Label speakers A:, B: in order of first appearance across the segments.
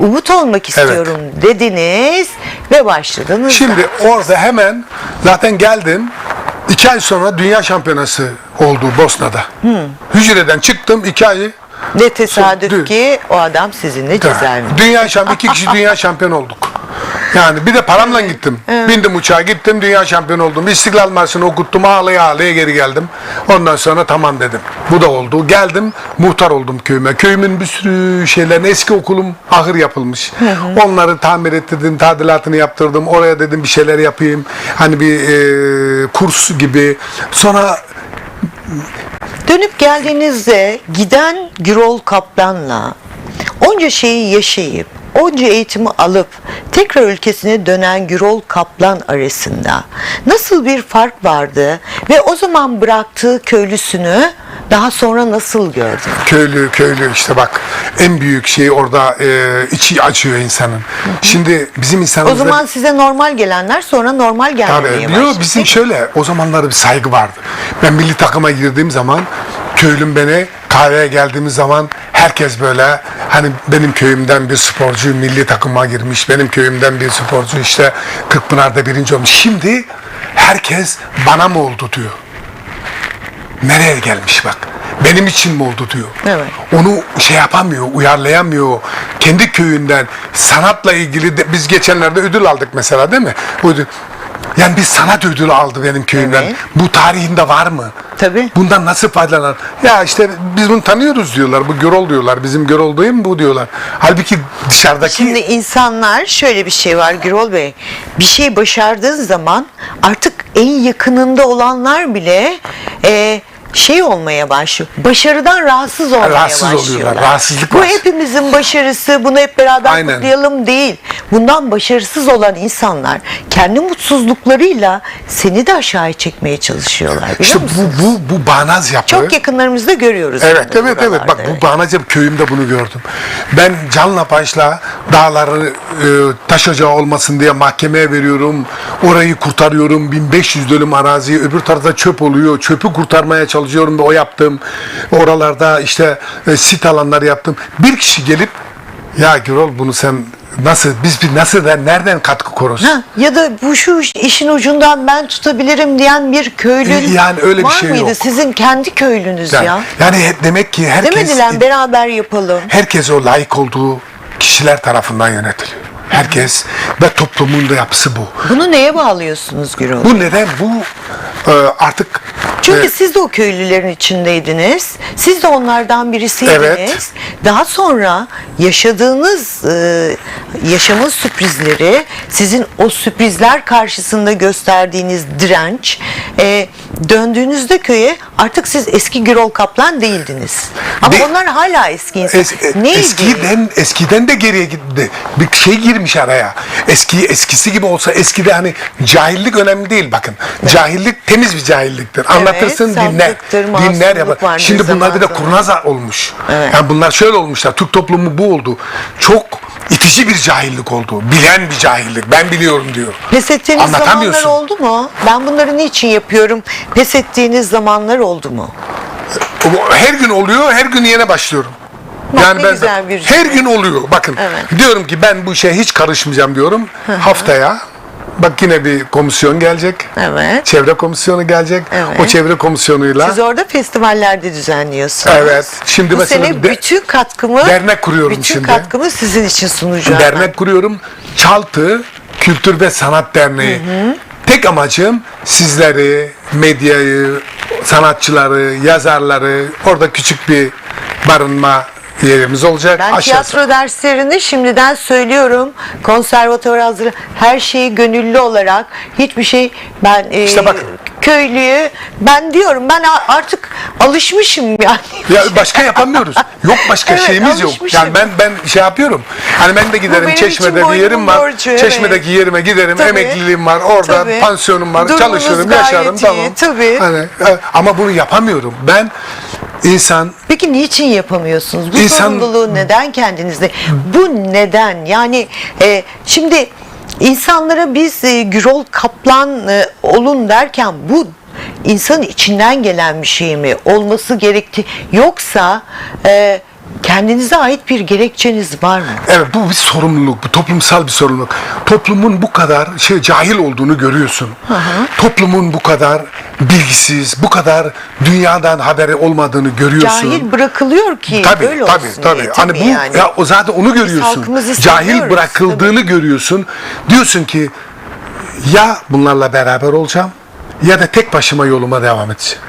A: umut olmak istiyorum dediniz ve başladınız. da.
B: Şimdi orada hemen zaten geldim. İki ay sonra dünya şampiyonası oldu Bosna'da. Hücreden çıktım iki ayı.
A: ne tesadüf
B: Dün-
A: ki o adam sizinle cezaevinde.
B: Dünya şampiyon, iki kişi dünya şampiyon olduk. Yani bir de paramla gittim. Bindim uçağa gittim dünya şampiyon oldum. İstiklal Marşı'nı okuttum ağlaya ağlaya geri geldim. Ondan sonra tamam dedim. Bu da oldu. Geldim muhtar oldum köyüme. Köyümün bir sürü şeylerin eski okulum ahır yapılmış. Onları tamir ettirdim, tadilatını yaptırdım. Oraya dedim bir şeyler yapayım. Hani bir e, kurs gibi. Sonra
A: Dönüp geldiğinizde giden Gürol Kaplan'la onca şeyi yaşayıp onca eğitimi alıp tekrar ülkesine dönen Gürol Kaplan arasında nasıl bir fark vardı ve o zaman bıraktığı köylüsünü daha sonra nasıl gördü?
B: köylü köylü işte bak en büyük şey orada e, içi açıyor insanın. Şimdi bizim
A: O
B: insanımızda
A: zaman size normal gelenler sonra normal gelmeye
B: Tabii.
A: Başladı.
B: bizim şöyle o zamanlarda bir saygı vardı. Ben milli takıma girdiğim zaman köylüm beni kahveye geldiğimiz zaman herkes böyle hani benim köyümden bir sporcu milli takıma girmiş. Benim köyümden bir sporcu işte Kırkpınar'da birinci olmuş. Şimdi herkes bana mı oldu diyor. Nereye gelmiş bak. Benim için mi oldu diyor.
A: Evet.
B: Onu şey yapamıyor, uyarlayamıyor. Kendi köyünden sanatla ilgili de, biz geçenlerde ödül aldık mesela değil mi? Bu ödül. Yani bir sanat ödülü aldı benim köyümden.
A: Evet.
B: Bu tarihinde var mı?
A: Tabii.
B: Bundan nasıl faydalan? Ya işte biz bunu tanıyoruz diyorlar. Bu Görol diyorlar. Bizim Görol değil mi bu diyorlar. Halbuki dışarıdaki
A: Şimdi insanlar şöyle bir şey var Gürol Bey. Bir şey başardığın zaman artık en yakınında olanlar bile e, şey olmaya başlıyor. Başarıdan rahatsız olmaya
B: Rahatsız
A: başlıyorlar.
B: oluyorlar, rahatsızlık
A: Bu
B: var.
A: hepimizin başarısı. Bunu hep beraber
B: Aynen.
A: kutlayalım değil. Bundan başarısız olan insanlar kendi mutsuzluklarıyla seni de aşağıya çekmeye çalışıyorlar. Biliyor
B: işte
A: musun?
B: bu bu bu bağnaz yapı.
A: Çok yakınlarımızda görüyoruz.
B: Evet evet evet bak bu Bağnacı köyümde bunu gördüm. Ben canla başla dağları e, taş ocağı olmasın diye mahkemeye veriyorum. Orayı kurtarıyorum. 1500 dönüm araziyi öbür tarafta çöp oluyor. Çöpü kurtarmaya çalışıyorum ve o yaptım. Oralarda işte e, sit alanları yaptım. Bir kişi gelip ya Gürol bunu sen nasıl biz bir nasıl nereden katkı korursun?
A: Ha, ya da bu şu işin ucundan ben tutabilirim diyen bir köylün
B: Yani öyle bir
A: var
B: şey
A: mıydı?
B: yok.
A: Sizin kendi köylünüz
B: Yani,
A: ya.
B: yani demek ki herkes
A: Demediler beraber yapalım.
B: herkes o layık olduğu kişiler tarafından yönetiliyor. Herkes ve toplumun da yapısı bu.
A: Bunu neye bağlıyorsunuz Gürol?
B: Bu neden? Bu e, artık
A: Çünkü
B: e,
A: siz de o köylülerin içindeydiniz. Siz de onlardan birisiydiniz.
B: Evet.
A: Daha sonra yaşadığınız e, yaşamın sürprizleri, sizin o sürprizler karşısında gösterdiğiniz direnç, e, döndüğünüzde köye artık siz eski Gürol Kaplan değildiniz. Ama
B: De-
A: onlar hala eski insan.
B: es- e,
A: Neydi?
B: eskiden eskiden de geriye gitti. Bir şey girmiş araya. Eski eskisi gibi olsa eskide hani cahillik önemli değil bakın. Cahillik temiz bir cahilliktir. Anlatırsın dinler.
A: saflıktır,
B: Dinler
A: masumluk
B: yapar. Şimdi bunlar bir de kurnaza olmuş.
A: Evet.
B: Yani bunlar şöyle olmuşlar. Türk toplumu bu oldu. Çok itici bir cahillik oldu. Bilen bir cahillik. Ben biliyorum diyor.
A: Pes ettiğiniz zamanlar oldu mu? Ben bunları niçin yapıyorum? Pes ettiğiniz zamanlar oldu mu?
B: Her gün oluyor, her gün yine başlıyorum.
A: Bak ne güzel bir
B: her gün oluyor. Bakın
A: Evet.
B: diyorum ki ben bu işe hiç karışmayacağım diyorum. Haftaya bak yine bir komisyon gelecek.
A: Evet.
B: Çevre komisyonu gelecek.
A: Evet.
B: O çevre komisyonuyla
A: Siz orada festivallerde düzenliyorsunuz.
B: Evet. Şimdi
A: Bu
B: mesela
A: sene
B: de-
A: bütün katkımı
B: dernek kuruyorum
A: bütün
B: şimdi.
A: katkımı sizin için sunacağım.
B: dernek kuruyorum. Çaltı Kültür ve Sanat Derneği. Tek amacım sizleri, medyayı, sanatçıları, yazarları orada küçük bir barınma yerimiz olacak.
A: Ben
B: Aşağısı-
A: tiyatro derslerini şimdiden söylüyorum. Konservatuvar hazır her şeyi gönüllü olarak hiçbir şey ben e,
B: İşte bakın.
A: köylüyü ben diyorum ben artık alışmışım yani.
B: Ya başka yapamıyoruz. Yok başka
A: Evet,
B: şeyimiz yok. Yani ben ben şey yapıyorum. Hani ben de giderim Çeşme'de bir yerim var.
A: borcu, evet.
B: Çeşme'deki yerime giderim.
A: Tabii.
B: Emekliliğim var. Orada
A: Tabii.
B: pansiyonum var.
A: Durumunuz
B: çalışırım, yaşarım
A: iyi,
B: tamam.
A: tabii.
B: Hani, e, ama bunu yapamıyorum. Ben insan
A: Peki niçin yapamıyorsunuz? Bu
B: İnsan-
A: sorumluluğu neden kendinizde? Bu neden? Yani e, şimdi insanlara biz e, Gürol Kaplan e, olun derken bu insanın içinden gelen bir şey mi? Olması gerekti. Yoksa e, kendinize ait bir gerekçeniz var mı?
B: Evet bu bir sorumluluk, bu toplumsal bir sorumluluk. Toplumun bu kadar şey cahil olduğunu görüyorsun. Toplumun bu kadar bilgisiz, bu kadar dünyadan haberi olmadığını görüyorsun.
A: Cahil bırakılıyor ki
B: Tabii
A: böyle
B: tabii
A: olsun
B: tabii.
A: diye.
B: Hani bu
A: yani.
B: ya o zaten onu görüyorsun. Cahil bırakıldığını görüyorsun. Diyorsun ki ya bunlarla beraber olacağım ya da tek başıma yoluma devam edeceğim.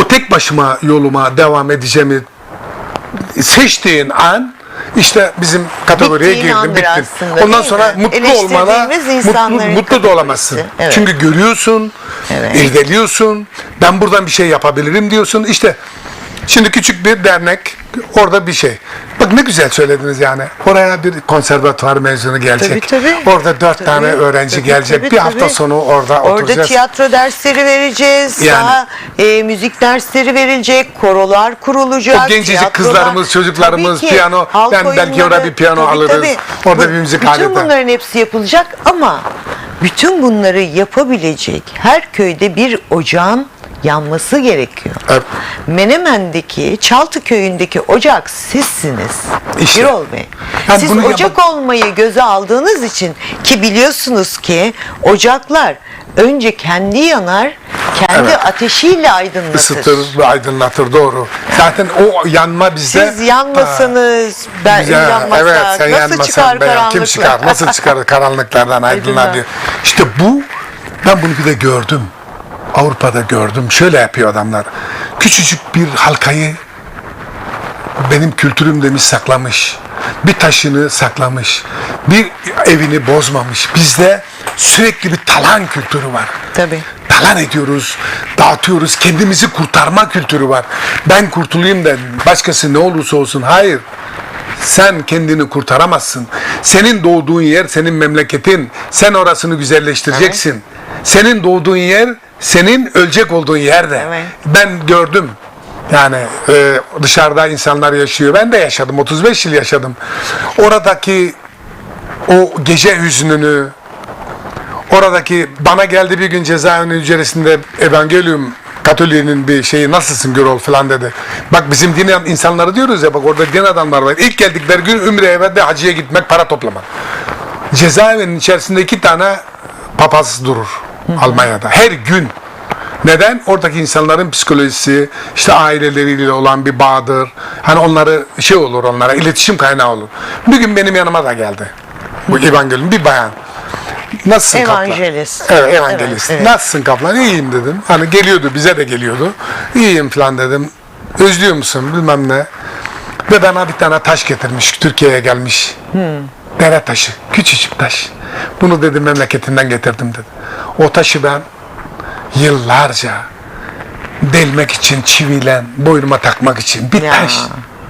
B: O tek başıma yoluma devam edeceğimi seçtiğin an işte bizim kategoriye
A: Bittiğin
B: girdin,
A: andır
B: bittin.
A: aslında,
B: Ondan sonra
A: mi?
B: mutlu olmana mutlu, mutlu da olamazsın.
A: Evet.
B: Çünkü görüyorsun,
A: Evet.
B: irdeliyorsun. Ben buradan bir şey yapabilirim diyorsun. İşte şimdi küçük bir dernek orada bir şey. Bak ne güzel söylediniz yani. Oraya bir konservatuvar mezunu gelecek.
A: Tabii, tabii.
B: Orada dört
A: Tabii,
B: tane öğrenci
A: tabii,
B: gelecek.
A: tabii,
B: bir hafta
A: tabii.
B: sonu orada,
A: Orada
B: oturacağız.
A: tiyatro dersleri vereceğiz.
B: Yani.
A: Daha e, müzik dersleri verilecek. Korolar kurulacak.
B: O gencecik
A: tiyatrolar-
B: kızlarımız, çocuklarımız,
A: Tabii ki.
B: piyano.
A: Halk
B: Ben belki orada bir piyano alırız. Orada bir müzik
A: Bütün
B: aleti.
A: bunların hepsi yapılacak ama bütün bunları yapabilecek her köyde bir ocağın yanması gerekiyor.
B: Evet.
A: Menemen'deki Çaltı köyündeki ocak sizsiniz.
B: İşte.
A: Birol Bey.
B: Yani
A: Siz ocak
B: yap-
A: olmayı göze aldığınız için ki biliyorsunuz ki ocaklar önce kendi yanar, kendi
B: Evet.
A: ateşiyle aydınlatır.
B: ısıtır ve aydınlatır doğru. Zaten o yanma bizde.
A: Siz yanmasanız, ben
B: Güzel.
A: yanmasak
B: evet, sen
A: nasıl çıkar
B: be ya,
A: karanlıklar?
B: Kim çıkar? Nasıl çıkar karanlıklardan Aydınlığa. diyor. İşte bu ben bunu bir de gördüm. Avrupa'da gördüm. Şöyle yapıyor adamlar. Küçücük bir halkayı benim kültürüm demiş saklamış. Bir taşını saklamış. Bir evini bozmamış. Bizde sürekli bir talan kültürü var.
A: Tabii.
B: Talan ediyoruz, dağıtıyoruz. Kendimizi kurtarma kültürü var. Ben kurtulayım da başkası ne olursa olsun. Hayır. Sen kendini kurtaramazsın. Senin doğduğun yer senin memleketin. Sen orasını güzelleştireceksin. Senin doğduğun yer senin ölecek olduğun yerde.
A: Evet.
B: Ben gördüm. Yani e, dışarıda insanlar yaşıyor. Ben de yaşadım. 35 yıl yaşadım. Oradaki o gece hüznünü, oradaki bana geldi bir gün cezaevinin hücresinde Evangelium Katolik'in bir şeyi nasılsın Gürol falan dedi. Bak bizim din insanları diyoruz ya bak orada din adamlar var. İlk geldikleri gün Ümre'ye ve de hacıya gitmek para toplamak. Cezaevinin içerisinde iki tane papaz durur Almanya'da. Her gün. Neden? Oradaki insanların psikolojisi, işte aileleriyle olan bir bağdır. Hani onları şey olur onlara, iletişim kaynağı olur. Bir gün benim yanıma da geldi. Bu Evangelium bir bayan. Nasılsın kaplan?
A: Evangelist.
B: Evet, evangelist.
A: Evet, evet.
B: Nasılsın kaplan? İyiyim dedim. Hani geliyordu, bize de geliyordu. İyiyim falan dedim. Özlüyor musun bilmem ne. Ve bana bir tane taş getirmiş, Türkiye'ye gelmiş.
A: Hmm.
B: Dere taşı, küçücük taş. Bunu dedi memleketinden getirdim dedi. O taşı ben yıllarca delmek için, çivilen, boynuma takmak için bir
A: Ya.
B: taş.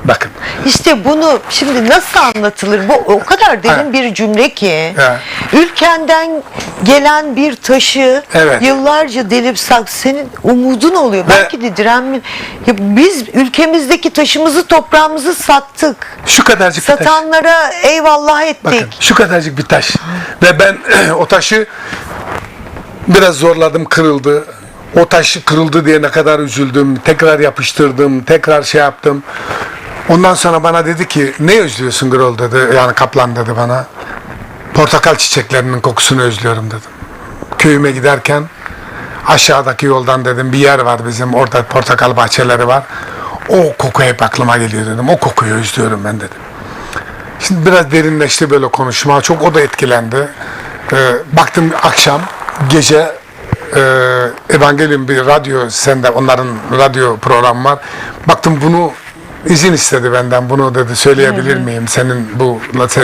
B: Bakın.
A: İşte bunu şimdi nasıl anlatılır? Bu o kadar derin
B: Ha.
A: bir cümle ki.
B: Ha.
A: Ülkenden gelen bir taşı
B: Evet.
A: yıllarca delip sak senin umudun oluyor.
B: Ve-
A: Belki de direnmin. Ya biz ülkemizdeki taşımızı, toprağımızı sattık.
B: Şu kadarcık bir taş.
A: Satanlara eyvallah ettik.
B: Bakın şu kadarcık bir taş. Ve ben o taşı biraz zorladım kırıldı. O taş kırıldı diye ne kadar üzüldüm. Tekrar yapıştırdım. Tekrar şey yaptım. Ondan sonra bana dedi ki ne özlüyorsun Grol dedi. Yani kaplan dedi bana. Portakal çiçeklerinin kokusunu özlüyorum dedim. Köyüme giderken aşağıdaki yoldan dedim bir yer var bizim orada portakal bahçeleri var. O koku hep aklıma geliyor dedim. O kokuyu özlüyorum ben dedim. Şimdi biraz derinleşti böyle konuşma. Çok o da etkilendi. Ee, baktım akşam gece e, Evangelium bir radyo sende onların radyo programı var. Baktım bunu izin istedi benden. Bunu dedi söyleyebilir miyim? Senin bu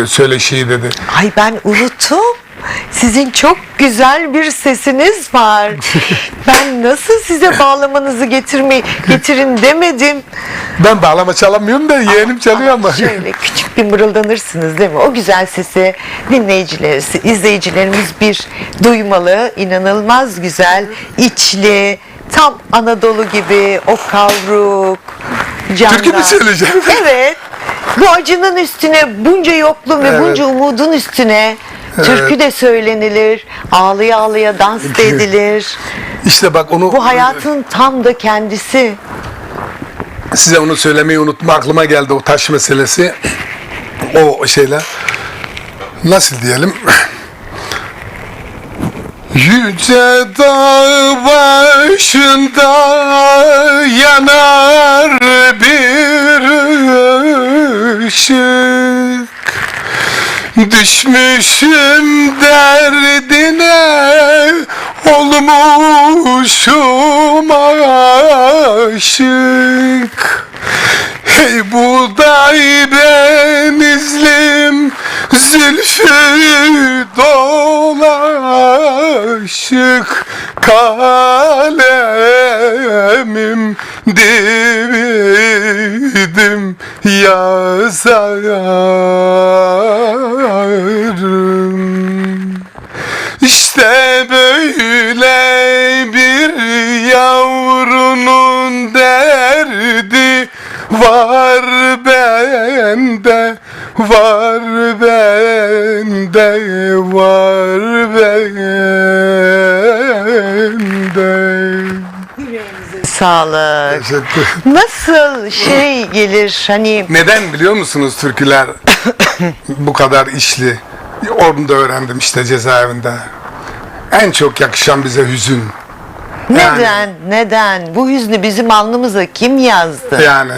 B: söyleşiyi dedi.
A: Ay ben unuttum. Sizin çok güzel bir sesiniz var. ben nasıl size bağlamanızı getirmeyi getirin demedim.
B: Ben bağlama çalamıyorum da yeğenim çalıyor ama.
A: Şöyle küçük bir mırıldanırsınız değil mi? O güzel sesi dinleyicilerimiz, izleyicilerimiz bir duymalı. İnanılmaz güzel, içli, tam Anadolu gibi o kavruk, candan.
B: Türkü mü söyleyeceğim?
A: Evet. Bu acının üstüne bunca yokluğun ve
B: Evet.
A: bunca umudun üstüne türkü de söylenilir. Ağlıya ağlıya dans da edilir.
B: İşte bak onu
A: Bu hayatın tam da kendisi.
B: size onu söylemeyi unuttum. Aklıma geldi o taş meselesi. O şeyler. Nasıl diyelim? Yüce dağ başında yanar bir ışık Düşmüşüm derdine olmuşum aşık. Hey buğday benizlim zülfü dolaşık. Kalemim dividim yazarım bende, var bende, var bende.
A: Sağlık.
B: Teşekkür.
A: Nasıl şey gelir hani
B: Neden biliyor musunuz türküler bu kadar işli? Onu da öğrendim işte cezaevinde. En çok yakışan bize hüzün.
A: Neden neden bu hüznü bizim alnımıza kim yazdı?
B: Yani